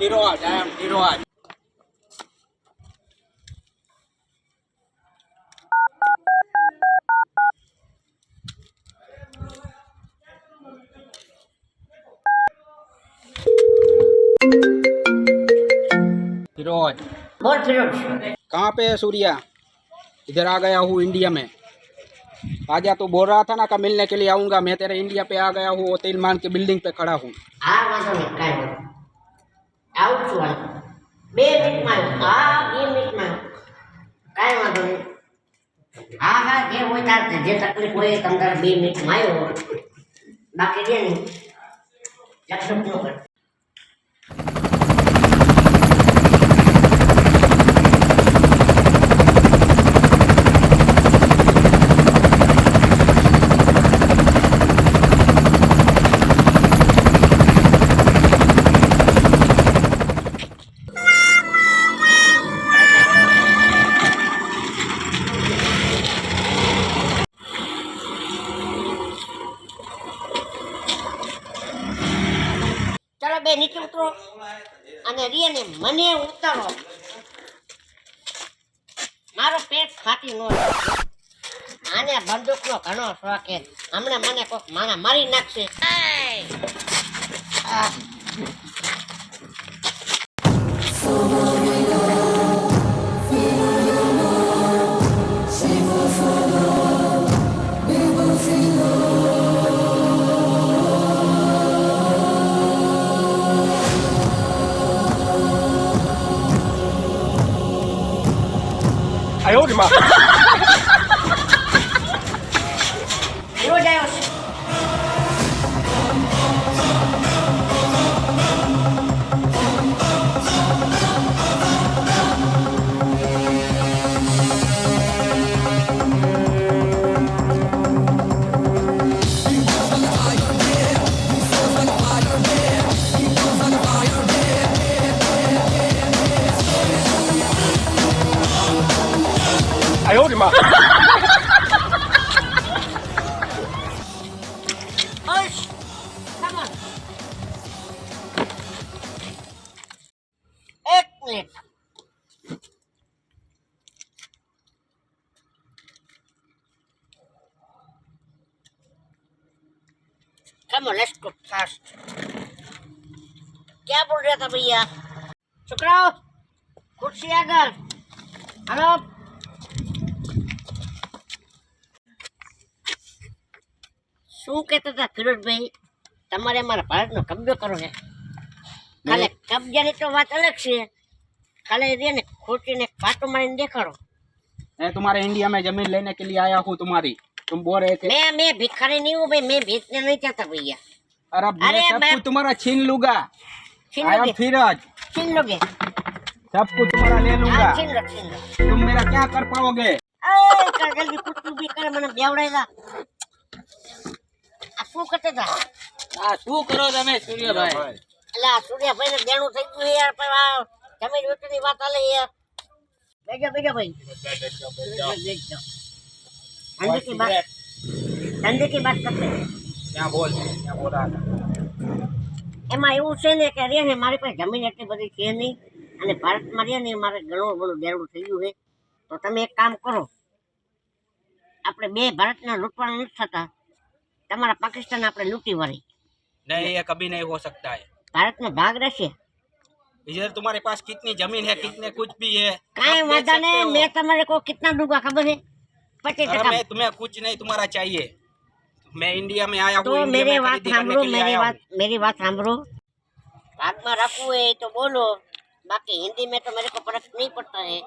Firoz, I am Firoz. Firoz बोल फिरोज कहाँ पे है सूर्या? इधर आ गया हूँ इंडिया में। आजा तो बोल रहा था ना कि मिलने के लिए आऊँगा। मैं तेरे इंडिया पे आ गया हूँ वो तीन मान की बिल्डिंग पे खड़ा हूँ। બે મિનિટમાં આવ્યો. હા બે મિનિટમાં આવ્યો. કાંઈ વાંધો નહીં હા હા જે હોય તાર જે તકલીફ હોય એ તમ તારે બે મિનિટમાં આવ્યો બાકી જે નહીં લક્ષણ ન બે નીચે ઉતરો અને રિયને મને ઉતારો મારો પેટ ફાટી ન. આને બંદૂકનો ઘણો શોખ છે હમણાં મને કોક માણા મારી નાખશે આહ. ma. এক minute Come on, let's go fast. क्या बोल रहा था भैया शुक्राओ कुर्सी आकर हेलो શું કહેતા હતા ફિરોજભાઈ તમારે અમારા ભારતનો કબજો કરવો છે ખાલે કબજાની તો વાત અલગ છે ખાલે રે ને ખોટીને પાટો મારીને દેખાડો मैं तुम्हारे इंडिया में जमीन लेने के लिए आया हूँ तुम्हारी तुम बोल रहे थे मैं मैं भिखारी नहीं हूँ भाई मैं बेचने नहीं चाहता भैया अरे अब अरे मैं सब मैं- कुछ तुम्हारा छीन लूंगा छीन आई एम लोगे फिरोज छीन लोगे सब कुछ तुम्हारा ले हाँ लूंगा छीन लो छीन लो तुम मेरा क्या कर पाओगे અય, કર જલ્દી કૂતરું બી કરે મને બેવડાવ્યા આ શું કરતા હતા? આ શું કરો તમે સૂર્યભાઈ? એટલે આ સૂર્યભાઈ ને દેણું થઈ ગયું યાર પણ આ તમે ની વાત આલે યાર. બેગા બેજા ભાઈ. ધંધે કી વાત ધંધે કી વાત કરતે ત્યાં બોલ ત્યાં બોલા એમાં એવું છે ને કે રે ને મારી પાસે જમીન એટલી બધી છે નહીં અને ભારતમાં રે ને મારે ઘણું બધું દેણું થઈ ગયું છે. તો તમે એક કામ કરો. આપણે બે ભારતના લૂંટવાનું નથી થતા. तुम्हारा पाकिस्तान આપણે लूटी वाली नहीं ये कभी नहीं हो सकता है भारत में भाग रहे इधर तुम्हारे पास कितनी ज़मीन है कितने कुछ भी है કાંઈ वादा નહીં मैं तुम्हारे को कितना दूँगा खबर है पच्चीस अरे मैं तुम्हें कुछ नहीं तुम्हारा चाहिए मैं इंडिया में आया हूँ तो मेरे बात हमरो मेरे बात मेरी बात हमरो बात में रखू है तो बोलो बाकी हिंदी में तो मेरे को फ़र्क नहीं पड़ता है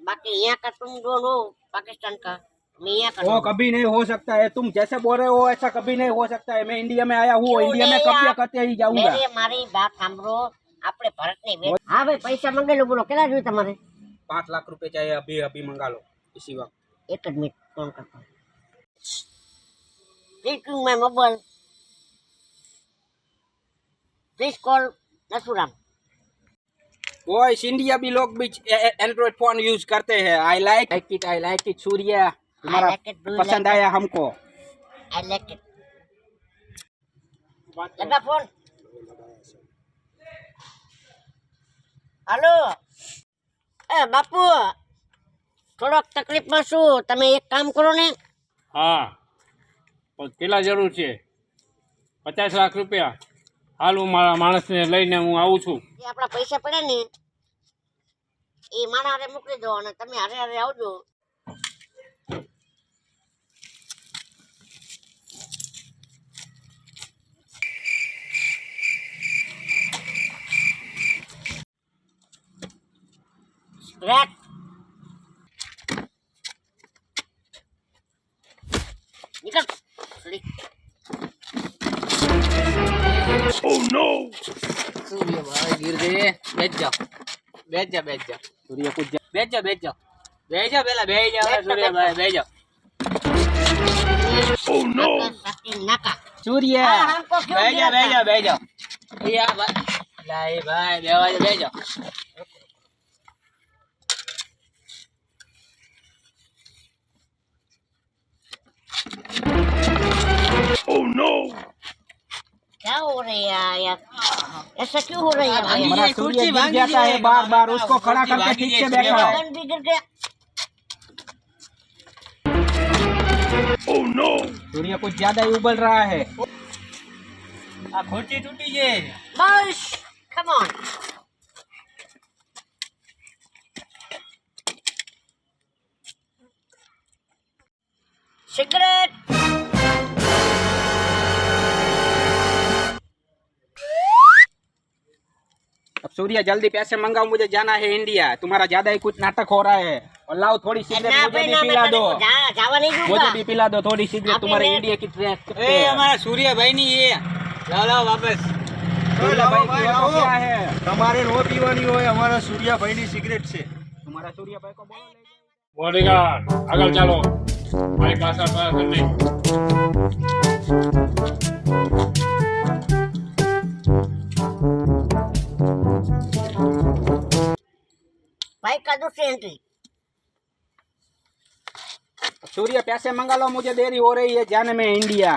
बाकी यहाँ का तुम बोलो पाकिस्तान का वो हूँ। कभी नहीं हो सकता है तुम जैसे बोल रहे हो ऐसा कभी नहीं हो सकता है मैं इंडिया में आया हूँ क्यों इंडिया में नहीं कब्जा आप- करते ही जाऊंगा મેરી મારી વાત સાંભળો આપણે ભારતની વેચ હા ભાઈ પૈસા મંગેલું બોલો કેટલા જોઈએ તમારે पाँच लाख रुपए चाहिए अभी अभी मंगा लो इसी वक्त એક જ મિનિટ ફોન કરતો please my mobile please call Nathuram वो इस इंडिया भी लोग भी एंड्रॉइड फोन यूज करते हैं I like it I like it Surya तुम्हारा like it, do you पसंद like आया हमको આઈ લાઈક ઇટ લગા ફોન હાલો એ બાપુ થોડોક તકલીફમાં છું તમે એક કામ કરો ને હા પણ કેટલા જરૂર છે પચાસ લાખ રૂપિયા હાલ હું મારા માણસને લઈને હું આવું છું જે આપણા પૈસા પડે ને એ મારા હારે મોકલી દો અને તમે હારે હારે આવજો રાખ નીકળ Oh no! સૂર્ય ભાઈ ગીરજે બેસ જા બેસ જા બેસ જા સૂર્ય કૂદ જા બેસ જા બેસ જા બેસ જા પેલા બેસ જા સૂર્ય ભાઈ બેસ જા Oh no! સૂર્ય બેસ જા બેસ જા બેસ જા યા ભાઈ લાય ભાઈ બેવા જા બેસ જા Oh no! क्या हो रही है यार ऐसा क्यों हो रही है हमारा सूर्य गिर जाता है बार बार उसको खड़ा करके ठीक से बैठा है। ओह नो सूर्य कुछ ज़्यादा ही उबल रहा है। आप खोटी टूटी ये बस कम ऑन सिगरेट सूर्य जल्दी पैसे मंगाओ मुझे जाना है इंडिया तुम्हारा ज्यादा ही कुछ नाटक हो रहा है और लाओ थोड़ी सिगरेट ना मुझे भाई भी ना पिला मैं दो तेरे को जा- जावा नहीं मुझे दूंगा भी पिला दो थोड़ी सिगरेट आपने तुम्हारे ले- इंडिया की ट्रेन એ અમારા સૂર્યભાઈ ની એ લાવ લાવ વાપસ क्या है તમારે નો પીવાની હોય અમારા સૂર્યાભાઈની સિગરેટ છે तुम्हारा सूर्य भाई को बोलो ले जाओ। બોડીગાર્ડ આગળ ચાલો મારી પાછળ પાછળ भाई का दूसरी एंट्री सूर्य पैसे मंगा लो मुझे देरी हो रही है जाने में इंडिया।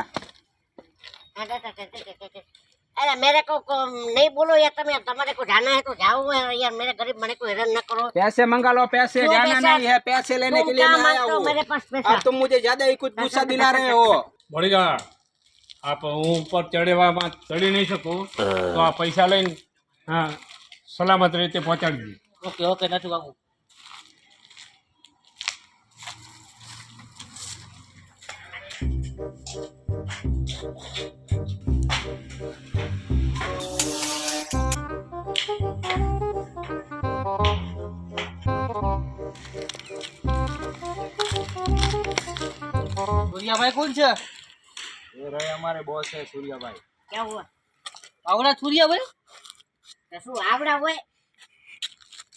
अरे मेरे को, को नहीं बोलो या तो तुम यार तुम्हारे को जाना है तो जाओ यार मेरे गरीब मने को हैरान न करो। पैसे मंगा लो पैसे जाना नहीं है पैसे लेने के लिए मैं आया हूँ मेरे पास पैसा? अब तुम मुझे ज़्यादा ही कुछ गुस्सा दिला रहे हो। बढ़िया आप ऊपर चढ़ेवा चढ़ी नहीं सको तो आप पैसा लेन हाँ सलामत रहते पहुँचा पहुँचाड़ी ઓકે ઓકે નથી કાકુ સૂર્યાભાઈ કોણ છે? એ રહે અમારે બોસ છે સૂર્યાભાઈ. કેવું આવડા સૂર્યાભાઈ? શું આવડા હોય?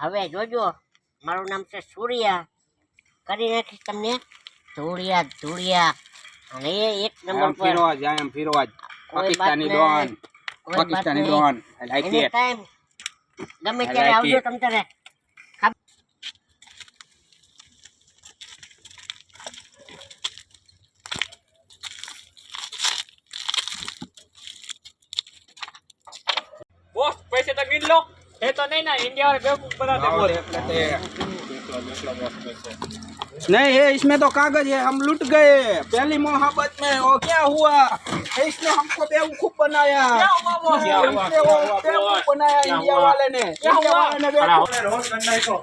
હવે જોજો મારું નામ છે સૂર્યા. કરી નાખીશ તમને? ધૂળિયા ધૂળિયા. અને એ એક નંબર પર Firoz I am Firoz Pakistani don Pakistani don I like it ગમે ત્યારે આવજો તમ તારે. नहीं है इसमें तो कागज है हम लुट गए पहली मोहब्बत में वो क्या हुआ है, इसने हमको बेवकूफ बनाया क्या हुआ? इसने वो क्या हुआ? बेवकूफ बनाया क्या इंडिया हुआ? वाले ने इंडिया वाले ने बेवकूफ રોજ કંડાઈ તો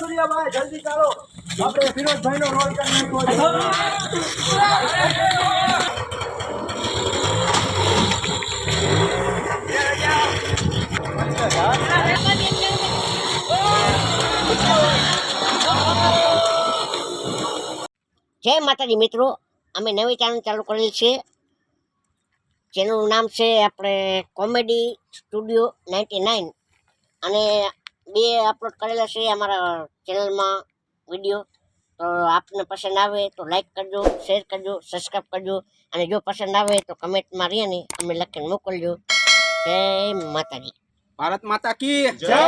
સૂર્યાભાઈ જલ્દી ચાલો આપણે ફિરોજભાઈ નો રોલ કરી નાખ્યો છે. જય માતાજી મિત્રો અમે નવી ચેનલ ચાલુ કરેલી છે. ચેનલનું નામ છે આપણે કોમેડી સ્ટુડિયો નાઇન્ટી નાઇન અને બે અપલોડ કરેલા છે અમારા ચેનલમાં વીડિયો તો આપને પસંદ આવે તો લાઈક કરજો શેર કરજો સબસ્ક્રાઈબ કરજો. અને જો પસંદ આવે તો કમેન્ટમાં રહીએ ને અમને લખીને મોકલજો. જય માતાજી. ભારત માતા કી જય!